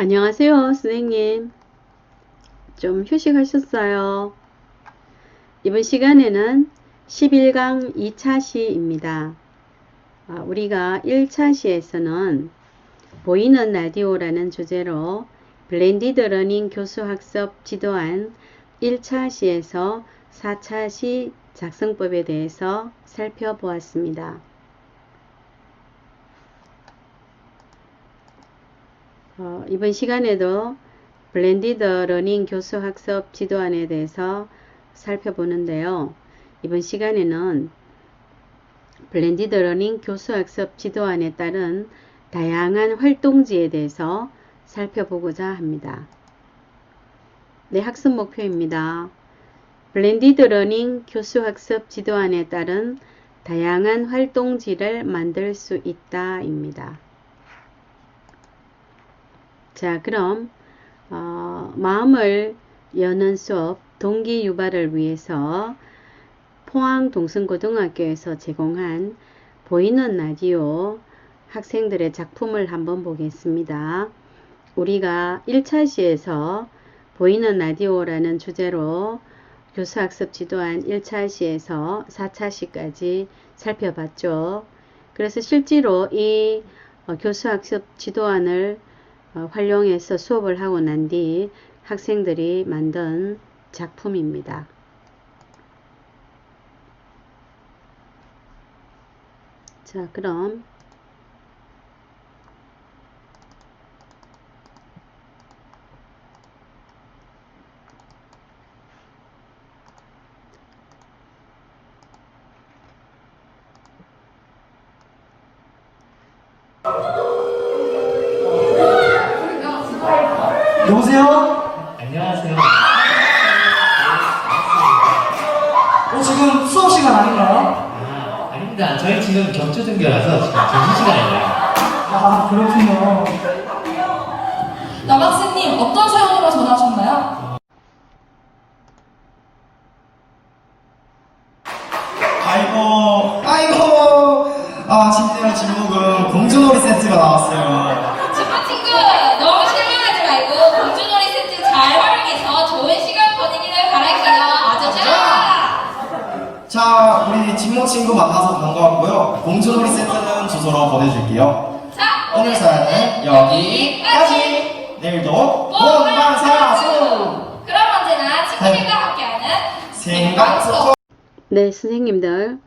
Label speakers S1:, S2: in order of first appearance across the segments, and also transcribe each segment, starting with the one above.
S1: 안녕하세요, 선생님. 좀 휴식하셨어요? 이번 시간에는 11강 2차 시입니다. 아, 우리가 1차 시에서는 보이는 라디오라는 주제로 블렌디드 러닝 교수 학습 지도안 1차 시에서 4차 시 작성법에 대해서 살펴보았습니다. 어, 이번 시간에도 블렌디드 러닝 교수 학습 지도안에 대해서 살펴보는데요. 이번 시간에는 블렌디드 러닝 교수 학습 지도안에 따른 다양한 활동지에 대해서 살펴보고자 합니다. 네, 학습 목표입니다. 블렌디드 러닝 교수 학습 지도안에 따른 다양한 활동지를 만들 수 있다입니다. 자, 그럼 어, 마음을 여는 수업 동기 유발을 위해서 포항 동승고등학교에서 제공한 보이는 라디오 학생들의 작품을 한번 보겠습니다. 우리가 1차 시에서 보이는 라디오라는 주제로 교수학습 지도안 1차 시에서 4차 시까지 살펴봤죠. 그래서 실제로 이 어, 교수학습 지도안을 어, 활용해서 수업을 하고 난 뒤 학생들이 만든 작품입니다. 자, 그럼
S2: 여보세요?
S3: 안녕하세요.
S2: 어, 지금 수업 시간 아닌가요?
S3: 아, 아닙니다. 저희 지금 격주 등교라서 지금 점심시간이에요.
S2: 아, 그렇군요.
S4: 남학생님 어떤 사연으로 전화하셨나요?
S2: 아이고, 아이고. 아, 진짜 제목은 공주놀이 세트가 나왔어요.
S4: 친구 친구 너무 실망하지 말고 공주놀이 세트 잘 활용해서 좋은 시간 보내기를 바랄게요. 아주 좋아.
S2: 친구 만나서 반가웠고요. 공주놀이 세트는 주소로 보내줄게요.
S4: 자
S2: 오늘 사연은 여기까지. 내일도 본방사수
S4: 그럼 언제나 친구들과 함께하는
S2: 생방송.
S1: 네, 선생님들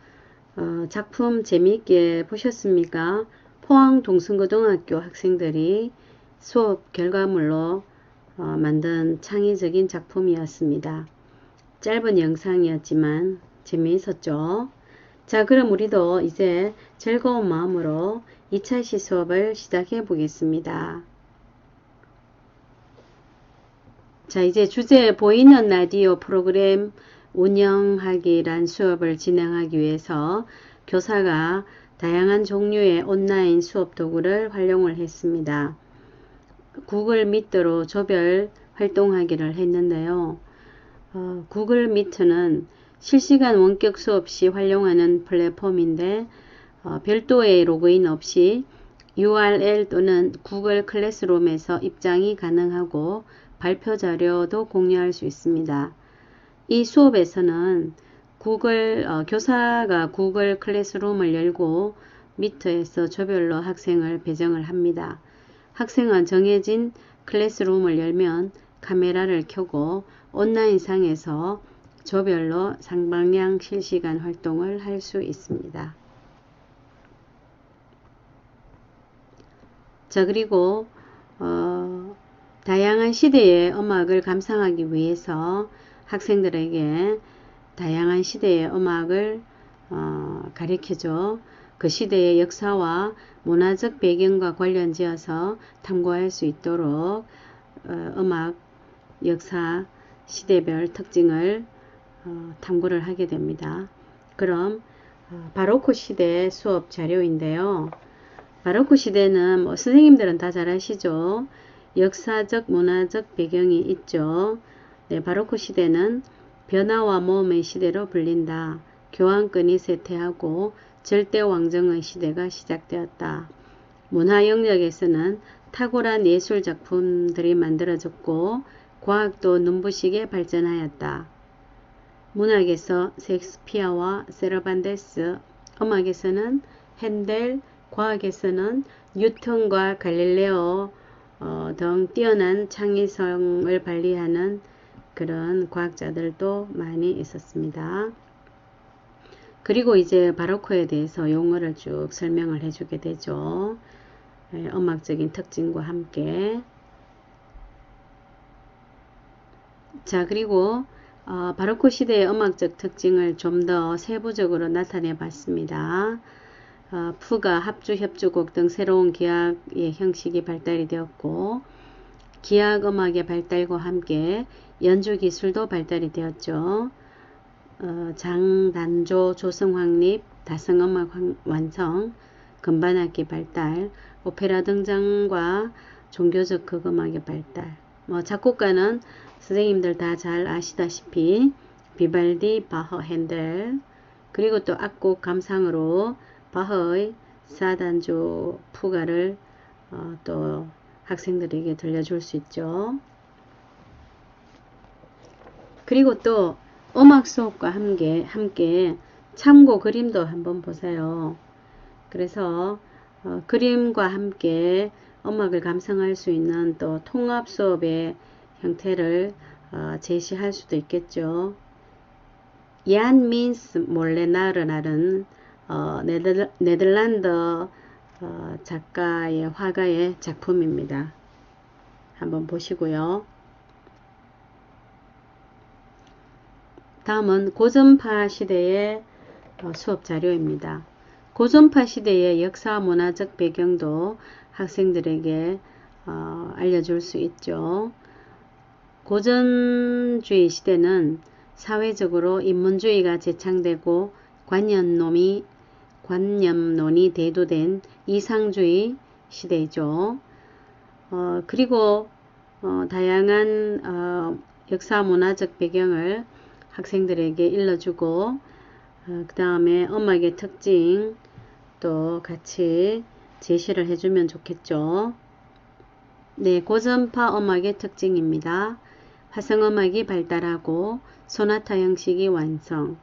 S1: 어, 작품 재미있게 보셨습니까? 포항 동승고등학교 학생들이 수업 결과물로 어, 만든 창의적인 작품이었습니다. 짧은 영상이었지만 재미있었죠? 자, 그럼 우리도 이제 즐거운 마음으로 2차 시 수업을 시작해 보겠습니다. 자, 이제 주제 보이는 라디오 프로그램 운영하기란 수업을 진행하기 위해서 교사가 다양한 종류의 온라인 수업 도구를 활용을 했습니다. 구글 미트로 조별 활동하기를 했는데요. 어, 구글 미트는 실시간 원격 수업 시 활용하는 플랫폼인데 어, 별도의 로그인 없이 URL 또는 구글 클래스룸에서 입장이 가능하고 발표 자료도 공유할 수 있습니다. 이 수업에서는 구글 어, 교사가 구글 클래스룸을 열고 미터에서 조별로 학생을 배정을 합니다. 학생은 정해진 클래스룸을 열면 카메라를 켜고 온라인상에서 조별로 상방향 실시간 활동을 할 수 있습니다. 자 그리고 어, 다양한 시대의 음악을 감상하기 위해서 학생들에게 다양한 시대의 음악을 어, 가르쳐줘 그 시대의 역사와 문화적 배경과 관련지어서 탐구할 수 있도록 어, 음악, 역사, 시대별 특징을 어, 탐구를 하게 됩니다. 그럼 어, 바로크 시대 수업 자료인데요. 바로크 시대는 뭐 선생님들은 다 잘 아시죠? 역사적, 문화적 배경이 있죠. 네, 바로크 시대는 변화와 모험의 시대로 불린다. 교황권이 쇠퇴하고 절대 왕정의 시대가 시작되었다. 문화 영역에서는 탁월한 예술 작품들이 만들어졌고 과학도 눈부시게 발전하였다. 문학에서 셰익스피어와 세르반테스, 음악에서는 핸델, 과학에서는 뉴턴과 갈릴레오 어, 등 뛰어난 창의성을 발휘하는 그런 과학자들도 많이 있었습니다. 그리고 이제 바로크에 대해서 용어를 쭉 설명을 해주게 되죠. 예, 음악적인 특징과 함께. 자, 그리고 어, 바로크 시대의 음악적 특징을 좀 더 세부적으로 나타내 봤습니다. 어, 푸가, 합주, 협주곡 등 새로운 기악의 형식이 발달이 되었고, 기악 음악의 발달과 함께 연주 기술도 발달이 되었죠. 어, 장단조, 조성 확립, 다성 음악 황- 완성, 금반악기 발달, 오페라 등장과 종교적 극음악의 발달. 뭐 작곡가는 선생님들 다 잘 아시다시피 비발디, 바허, 핸델 그리고 또 악곡 감상으로 바허의 사단조 푸가를 어, 또 학생들에게 들려줄 수 있죠. 그리고 또 음악 수업과 함께, 함께 참고 그림도 한번 보세요. 그래서 어, 그림과 함께 음악을 감상할 수 있는 또 통합 수업의 형태를 어, 제시할 수도 있겠죠. 얀 민스 몰레나르라는 어, 네덜, 네덜란드 어, 작가의 화가의 작품입니다. 한번 보시고요. 다음은 고전파 시대의 어, 수업 자료입니다. 고전파 시대의 역사 문화적 배경도 학생들에게 어, 알려줄 수 있죠. 고전주의 시대는 사회적으로 인문주의가 제창되고 관념론이 관념론이 대두된 이상주의 시대죠. 어, 그리고 어, 다양한 어, 역사 문화적 배경을 학생들에게 일러주고 그 다음에 음악의 특징 또 같이 제시를 해주면 좋겠죠. 네, 고전파 음악의 특징입니다. 화성음악이 발달하고 소나타 형식이 완성,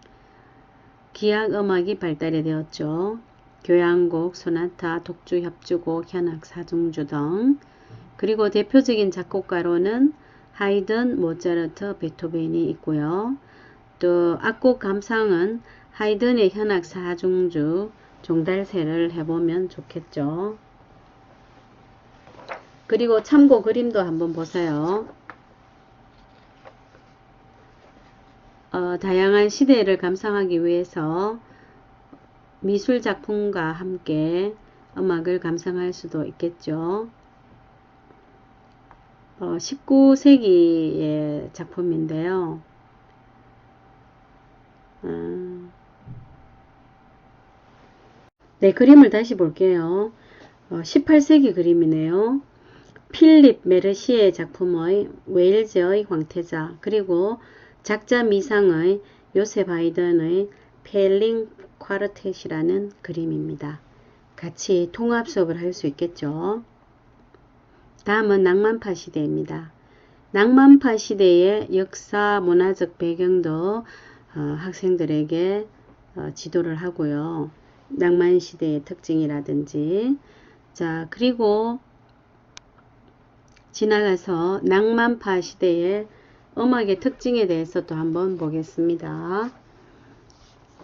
S1: 기악 음악이 발달이 되었죠. 교향곡, 소나타, 독주, 협주곡, 현악, 사중주 등 그리고 대표적인 작곡가로는 하이든, 모차르트, 베토벤이 있고요. 또 악곡 감상은 하이든의 현악 사중주 종달새를 해보면 좋겠죠. 그리고 참고 그림도 한번 보세요. 어, 다양한 시대를 감상하기 위해서 미술 작품과 함께 음악을 감상할 수도 있겠죠. 어, 19세기의 작품인데요. 음, 네, 그림을 다시 볼게요. 어, 18세기 그림이네요. 필립 메르시의 작품의 웨일즈의 황태자 그리고 작자 미상의 요셉 하이든의 펠링 쿼르텟이라는 그림입니다. 같이 통합 수업을 할 수 있겠죠. 다음은 낭만파 시대입니다. 낭만파 시대의 역사 문화적 배경도 어, 학생들에게 어, 지도를 하고요. 낭만 시대의 특징이라든지 자 그리고 지나가서 낭만파 시대의 음악의 특징에 대해서 또 한번 보겠습니다.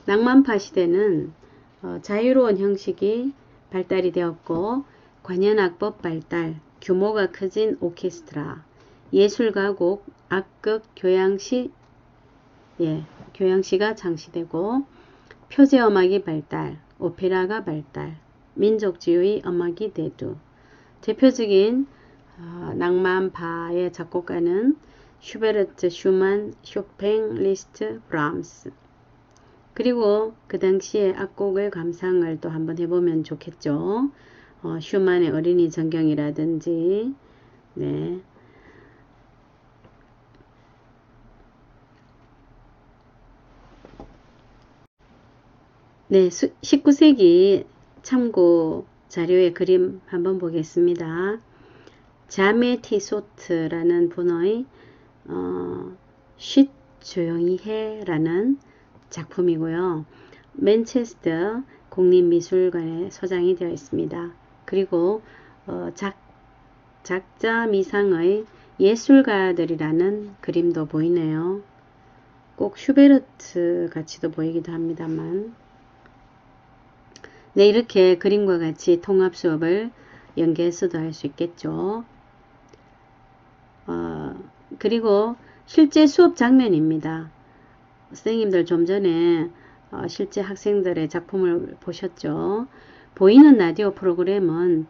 S1: 낭만파 시대는 어, 자유로운 형식이 발달이 되었고 관현악법 발달, 규모가 커진 오케스트라, 예술가곡, 악극, 교향시, 예, 교향시가 장시되고 표제음악이 발달, 오페라가 발달, 민족주의 음악이 대두. 대표적인 어, 낭만파의 작곡가는 슈베르트, 슈만, 쇼팽, 리스트, 브람스. 그리고 그 당시에 악곡을 감상을 또 한번 해보면 좋겠죠. 어, 슈만의 어린이 전경이라든지, 네. 네, 19세기 참고 자료의 그림 한번 보겠습니다. 자메티소트라는 분의 어, 쉿 조용히 해라는 작품이고요. 맨체스터 국립미술관에 소장이 되어 있습니다. 그리고 어, 작, 작자 미상의 예술가들이라는 그림도 보이네요. 꼭 슈베르트 같이도 보이기도 합니다만 네, 이렇게 그림과 같이 통합 수업을 연계해서도 할 수 있겠죠. 어, 그리고 실제 수업 장면입니다. 선생님들 좀 전에 어, 실제 학생들의 작품을 보셨죠. 보이는 라디오 프로그램은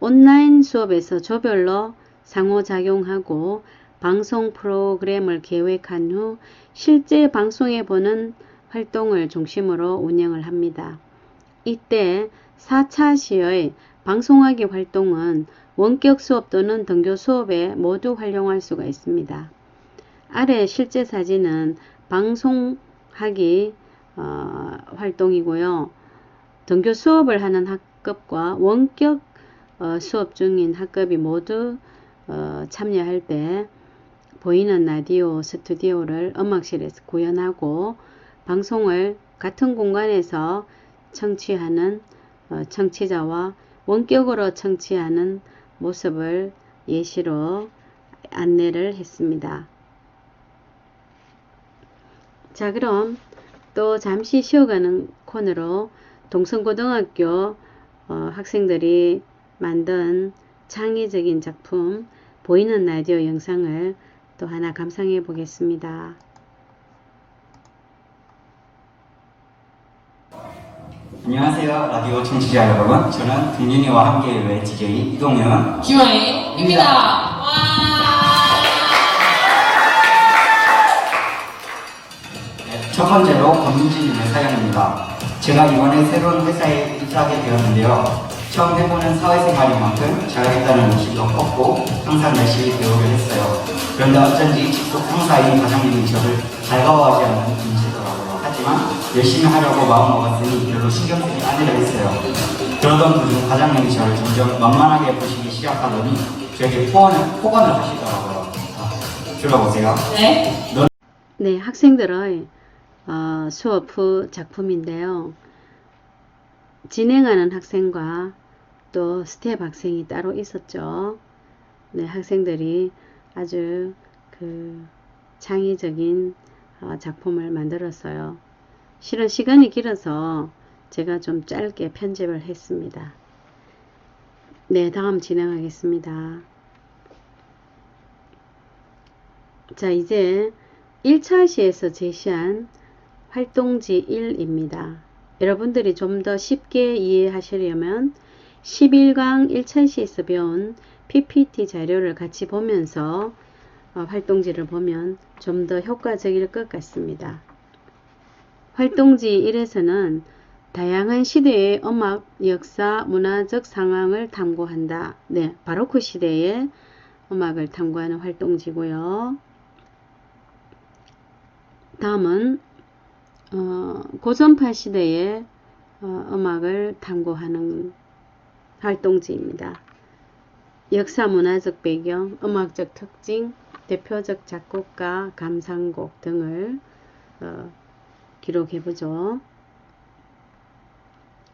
S1: 온라인 수업에서 조별로 상호작용하고 방송 프로그램을 계획한 후 실제 방송해 보는 활동을 중심으로 운영을 합니다. 이때 4차 시의 방송하기 활동은 원격 수업 또는 등교 수업에 모두 활용할 수가 있습니다. 아래 실제 사진은 방송하기 어, 활동이고요. 등교 수업을 하는 학급과 원격 어, 수업 중인 학급이 모두 어, 참여할 때 보이는 라디오 스튜디오를 음악실에서 구현하고 방송을 같은 공간에서 청취하는 어, 청취자와 원격으로 청취하는 모습을 예시로 안내를 했습니다. 자, 그럼 또 잠시 쉬어가는 코너로 동성고등학교 어, 학생들이 만든 창의적인 작품 보이는 라디오 영상을 또 하나 감상해 보겠습니다.
S5: 안녕하세요. 라디오 청취자 여러분. 저는 동윤이와 함께의 DJ 이동현.
S4: 김원희입니다. 와.
S5: 네, 첫 번째로 권민진님의 사연입니다. 제가 이번에 새로운 회사에 입사하게 되었는데요. 처음 해보는 사회생활인 만큼 잘하겠다는 의식도 컸고 항상 열심히 배우려 했어요. 그런데 어쩐지 직속 상사인 과장님이 저를 달가워하지 않는 분이시더 하지만 열심히 하려고 마음먹었으니 별로 신경 쓰지 않으려 했어요. 그러던 도중 과장님이 저를 점점 만만하게 보시기 시작하더니 저에게 포언을, 포관을 하시더라고요. 자, 들어보세요.
S4: 네.
S1: 네, 학생들의 어, 수업 후 작품인데요. 진행하는 학생과 또 스텝 학생이 따로 있었죠. 네, 학생들이 아주 그 창의적인 어, 작품을 만들었어요. 실은 시간이 길어서 제가 좀 짧게 편집을 했습니다. 네, 다음 진행하겠습니다. 자, 이제 1차 시에서 제시한 활동지 1입니다. 여러분들이 좀 더 쉽게 이해하시려면 11강 1차 시에서 배운 PPT 자료를 같이 보면서 어, 활동지를 보면 좀 더 효과적일 것 같습니다. 활동지 1에서는 다양한 시대의 음악, 역사, 문화적 상황을 탐구한다. 네, 바로크 시대의 음악을 탐구하는 활동지고요. 다음은 어, 고전파 시대의 어, 음악을 탐구하는 활동지입니다. 역사 문화적 배경, 음악적 특징, 대표적 작곡가, 감상곡 등을 어, 기록해보죠.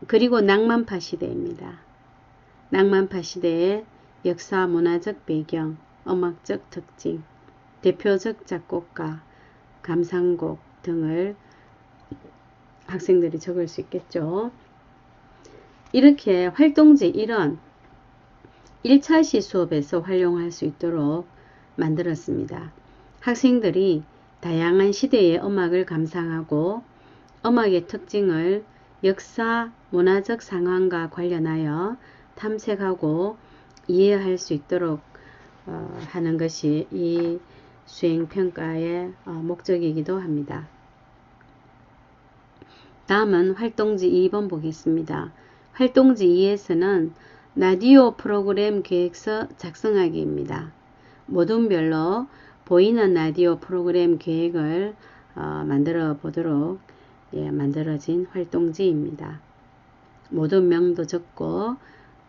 S1: 그리고 낭만파 시대입니다. 낭만파 시대의 역사 문화적 배경, 음악적 특징, 대표적 작곡가, 감상곡 등을 학생들이 적을 수 있겠죠. 이렇게 활동지 1원 1차 시 수업에서 활용할 수 있도록 만들었습니다. 학생들이 다양한 시대의 음악을 감상하고 음악의 특징을 역사, 문화적 상황과 관련하여 탐색하고 이해할 수 있도록 어, 하는 것이 이 수행평가의 어, 목적이기도 합니다. 다음은 활동지 2번 보겠습니다. 활동지 2에서는 라디오 프로그램 계획서 작성하기입니다. 모둠별로 보이는 라디오 프로그램 계획을 어, 만들어 보도록 예, 만들어진 활동지입니다. 모둠 명도 적고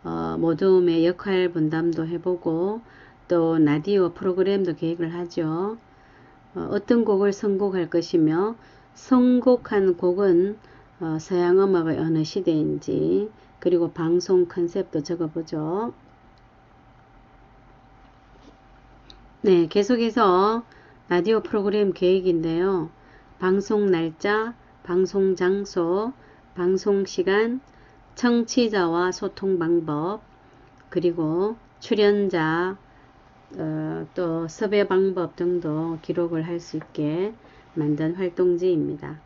S1: 어, 모둠의 역할 분담도 해보고 또 라디오 프로그램도 계획을 하죠. 어, 떤 곡을 선곡할 것이며 선곡한 곡은 어, 서양 음악의 어느 시대인지 그리고 방송 컨셉도 적어보죠. 네, 계속해서 라디오 프로그램 계획인데요. 방송 날짜, 방송 장소, 방송 시간, 청취자와 소통 방법, 그리고 출연자, 어, 또 섭외 방법 등도 기록을 할 수 있게 만든 활동지입니다.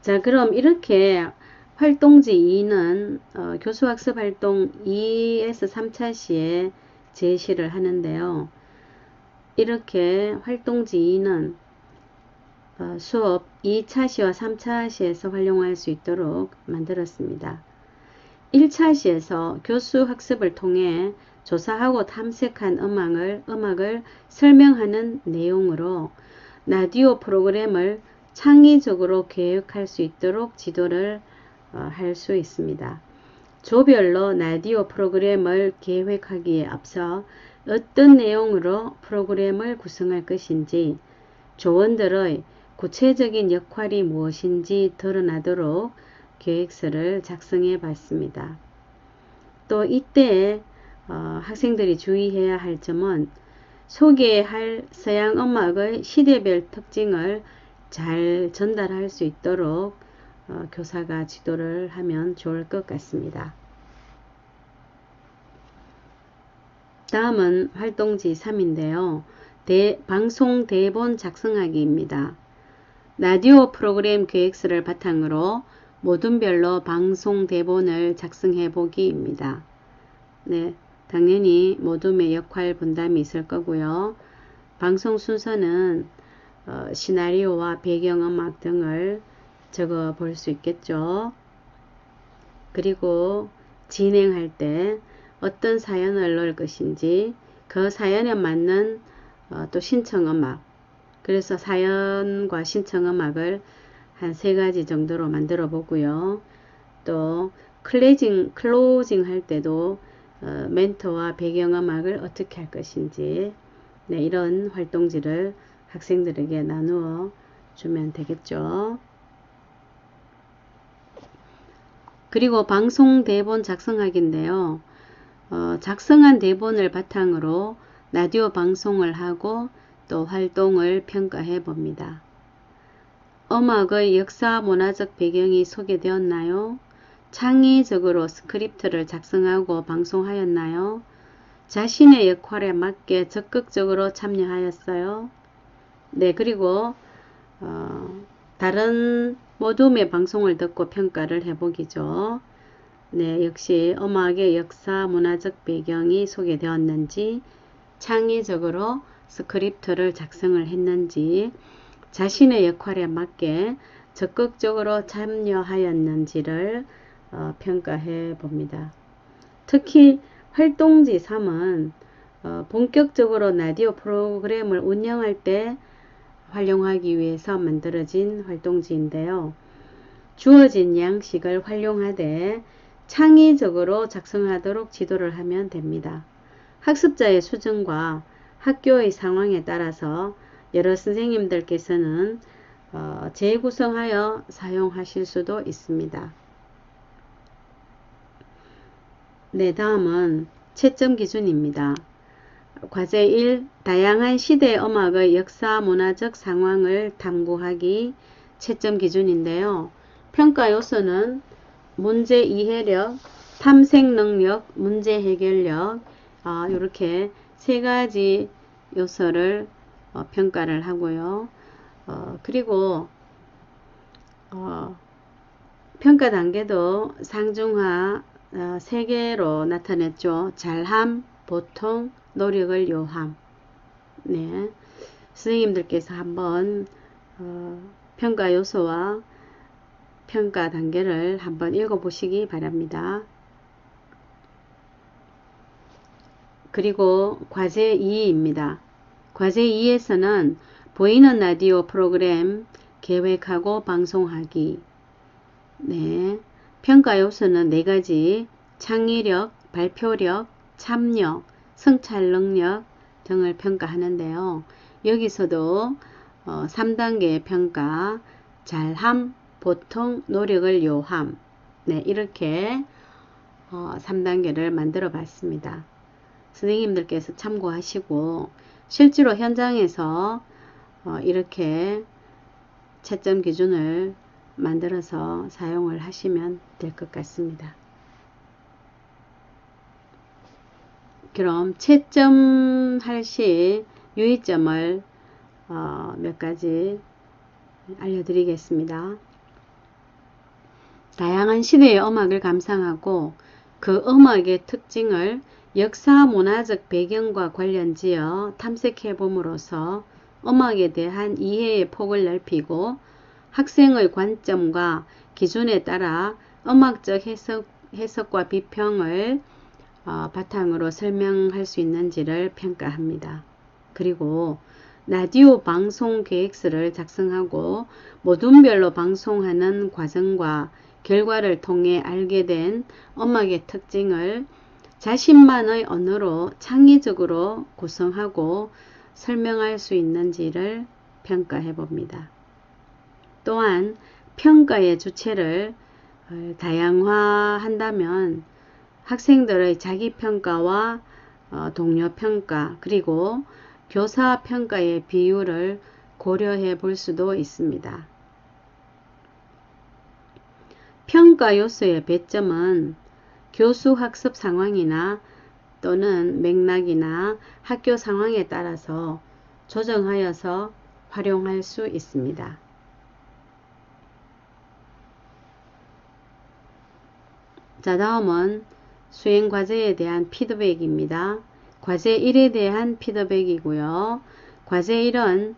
S1: 자, 그럼 이렇게 활동지 2는 어, 교수학습 활동 2에서 3차 시에 제시를 하는데요. 이렇게 활동지 2는 어, 수업 2차 시와 3차 시에서 활용할 수 있도록 만들었습니다. 1차 시에서 교수 학습을 통해 조사하고 탐색한 음악을, 음악을 설명하는 내용으로 라디오 프로그램을 창의적으로 계획할 수 있도록 지도를 어, 할수 있습니다. 조별로 라디오 프로그램을 계획하기에 앞서 어떤 내용으로 프로그램을 구성할 것인지 조원들의 구체적인 역할이 무엇인지 드러나도록 계획서를 작성해 봤습니다. 또 이때 어, 학생들이 주의해야 할 점은 소개할 서양 음악의 시대별 특징을 잘 전달할 수 있도록 어, 교사가 지도를 하면 좋을 것 같습니다. 다음은 활동지 3인데요. 대, 방송 대본 작성하기입니다. 라디오 프로그램 계획서를 바탕으로 모둠별로 방송 대본을 작성해 보기입니다. 네, 당연히 모둠의 역할 분담이 있을 거고요. 방송 순서는 어, 시나리오와 배경음악 등을 적어 볼 수 있겠죠. 그리고 진행할 때 어떤 사연을 넣을 것인지 그 사연에 맞는 어, 또 신청음악 그래서 사연과 신청음악을 한 세 가지 정도로 만들어 보고요. 또 클레징, 클로징 할 때도 어, 멘토와 배경음악을 어떻게 할 것인지 네, 이런 활동지를 학생들에게 나누어 주면 되겠죠. 그리고 방송 대본 작성하기인데요. 어, 작성한 대본을 바탕으로 라디오 방송을 하고 또 활동을 평가해 봅니다. 음악의 역사 문화적 배경이 소개되었나요? 창의적으로 스크립트를 작성하고 방송하였나요? 자신의 역할에 맞게 적극적으로 참여하였어요? 네, 그리고 어, 다른 모둠의 방송을 듣고 평가를 해보기죠. 네, 역시 음악의 역사 문화적 배경이 소개되었는지 창의적으로 스크립트를 작성을 했는지 자신의 역할에 맞게 적극적으로 참여하였는지를 어, 평가해 봅니다. 특히 활동지 3은 어, 본격적으로 라디오 프로그램을 운영할 때 활용하기 위해서 만들어진 활동지인데요. 주어진 양식을 활용하되 창의적으로 작성하도록 지도를 하면 됩니다. 학습자의 수준과 학교의 상황에 따라서 여러 선생님들께서는 어, 재구성하여 사용하실 수도 있습니다. 네, 다음은 채점 기준입니다. 과제 1. 다양한 시대 음악의 역사 문화적 상황을 탐구하기 채점 기준인데요. 평가 요소는 문제 이해력, 탐색 능력, 문제 해결력 아, 이렇게 세 가지 요소를 어, 평가를 하고요. 어, 그리고 어, 평가 단계도 상중하 어, 세 개로 나타냈죠. 잘함, 보통, 노력을 요함. 네, 선생님들께서 한번 어, 평가 요소와 평가 단계를 한번 읽어보시기 바랍니다. 그리고 과제 2입니다. 과제 2에서는 보이는 라디오 프로그램 계획하고 방송하기. 네. 평가 요소는 네 가지. 창의력, 발표력, 참여, 성찰 능력 등을 평가하는데요. 여기서도 어, 3단계 평가 잘함, 보통, 노력을 요함 네, 이렇게 어, 3단계를 만들어 봤습니다. 선생님들께서 참고하시고 실제로 현장에서 어, 이렇게 채점 기준을 만들어서 사용을 하시면 될 것 같습니다. 그럼 채점할 시 유의점을 어, 몇 가지 알려드리겠습니다. 다양한 시대의 음악을 감상하고 그 음악의 특징을 역사 문화적 배경과 관련지어 탐색해 봄으로써 음악에 대한 이해의 폭을 넓히고 학생의 관점과 기준에 따라 음악적 해석, 해석과 비평을 어, 바탕으로 설명할 수 있는지를 평가합니다. 그리고 라디오 방송 계획서를 작성하고 모둠별로 방송하는 과정과 결과를 통해 알게 된 음악의 특징을 자신만의 언어로 창의적으로 구성하고 설명할 수 있는지를 평가해 봅니다. 또한 평가의 주체를 어, 다양화한다면 학생들의 자기평가와 어, 동료평가 그리고 교사평가의 비율을 고려해 볼 수도 있습니다. 평가 요소의 배점은 교수 학습 상황이나 또는 맥락이나 학교 상황에 따라서 조정하여서 활용할 수 있습니다. 자, 다음은 수행 과제에 대한 피드백입니다. 과제 1에 대한 피드백이고요. 과제 1은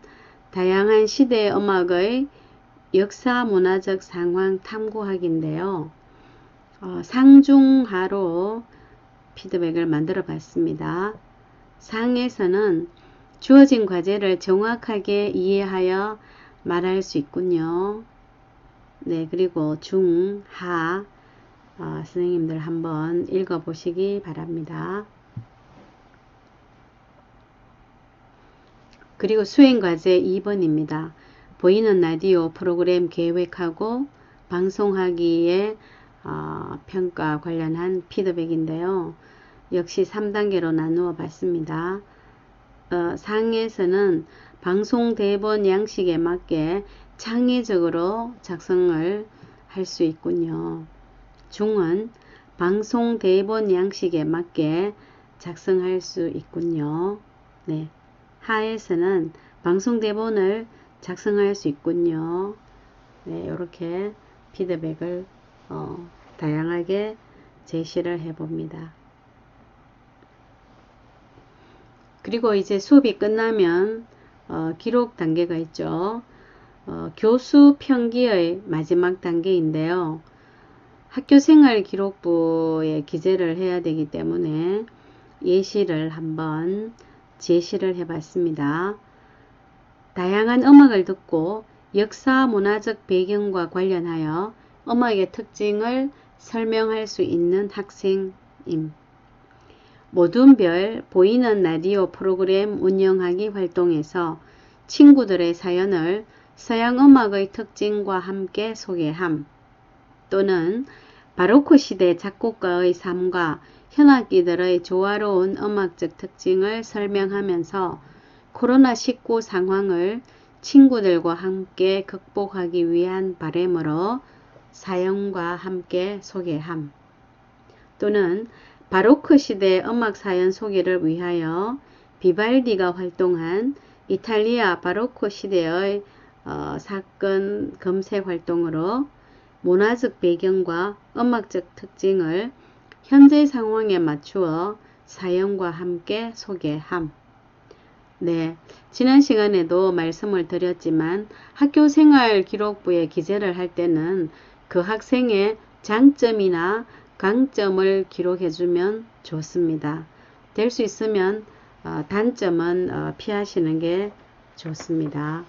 S1: 다양한 시대의 음악의 역사 문화적 상황 탐구하기인데요. 어, 상중하로 피드백을 만들어 봤습니다. 상에서는 주어진 과제를 정확하게 이해하여 말할 수 있군요. 네, 그리고 중, 하, 어, 선생님들 한번 읽어 보시기 바랍니다. 그리고 수행과제 2번입니다. 보이는 라디오 프로그램 계획하고 방송하기에 어, 평가 관련한 피드백인데요. 역시 3단계로 나누어 봤습니다. 어, 상에서는 방송 대본 양식에 맞게 창의적으로 작성을 할 수 있군요. 중은 방송 대본 양식에 맞게 작성할 수 있군요. 네. 하에서는 방송 대본을 작성할 수 있군요. 네, 이렇게 피드백을 어, 다양하게 제시를 해봅니다. 그리고 이제 수업이 끝나면 어, 기록 단계가 있죠. 어, 교수 평기의 마지막 단계인데요. 학교생활 기록부에 기재를 해야 되기 때문에 예시를 한번 제시를 해봤습니다. 다양한 음악을 듣고 역사 문화적 배경과 관련하여 음악의 특징을 설명할 수 있는 학생임. 모둠별 보이는 라디오 프로그램 운영하기 활동에서 친구들의 사연을 서양 음악의 특징과 함께 소개함. 또는 바로크 시대 작곡가의 삶과 현악기들의 조화로운 음악적 특징을 설명하면서 코로나19 상황을 친구들과 함께 극복하기 위한 바램으로 사연과 함께 소개함. 또는 바로크 시대 음악 사연 소개를 위하여 비발디가 활동한 이탈리아 바로크 시대의 어, 사건 검색 활동으로 문화적 배경과 음악적 특징을 현재 상황에 맞추어 사연과 함께 소개함. 네, 지난 시간에도 말씀을 드렸지만 학교 생활 기록부에 기재를 할 때는 그 학생의 장점이나 강점을 기록해주면 좋습니다. 될 수 있으면 어, 단점은 어, 피하시는 게 좋습니다.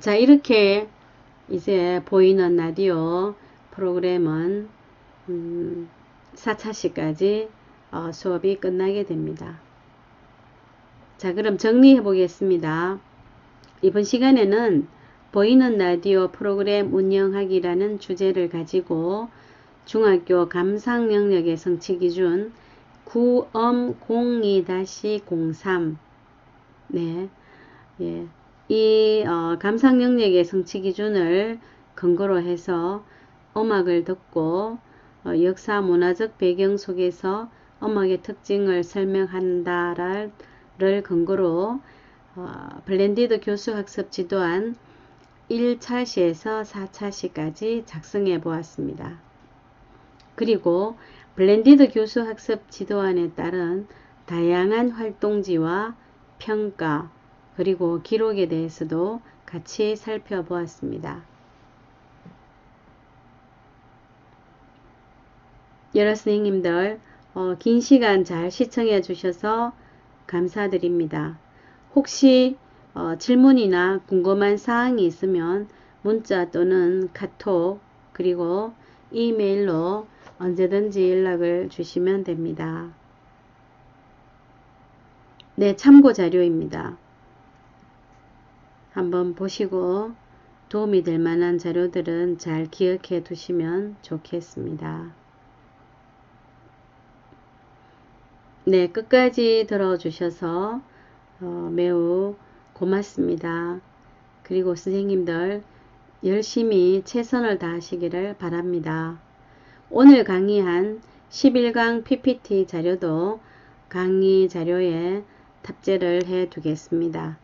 S1: 자, 이렇게 이제 보이는 라디오 프로그램은 음, 4차시까지 어, 수업이 끝나게 됩니다. 자, 그럼 정리해 보겠습니다. 이번 시간에는 보이는 라디오 프로그램 운영하기라는 주제를 가지고 중학교 감상 영역의 성취 기준 9엄 02-03 네. 예. 이 어, 감상 영역의 성취 기준을 근거로 해서 음악을 듣고 어, 역사 문화적 배경 속에서 음악의 특징을 설명한다를 근거로 어, 블렌디드 교수 학습 지도안 1차 시에서 4차 시까지 작성해 보았습니다. 그리고 블렌디드 교수 학습 지도안에 따른 다양한 활동지와 평가 그리고 기록에 대해서도 같이 살펴보았습니다. 여러 선생님들 어, 긴 시간 잘 시청해 주셔서 감사드립니다. 혹시 어, 질문이나 궁금한 사항이 있으면 문자 또는 카톡 그리고 이메일로 언제든지 연락을 주시면 됩니다. 네, 참고 자료입니다. 한번 보시고 도움이 될 만한 자료들은 잘 기억해 두시면 좋겠습니다. 네, 끝까지 들어주셔서 어, 매우 고맙습니다. 그리고 선생님들 열심히 최선을 다하시기를 바랍니다. 오늘 강의한 11강 PPT 자료도 강의 자료에 탑재를 해 두겠습니다.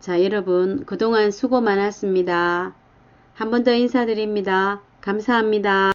S1: 자, 여러분 그동안 수고 많았습니다. 한 번 더 인사드립니다. 감사합니다.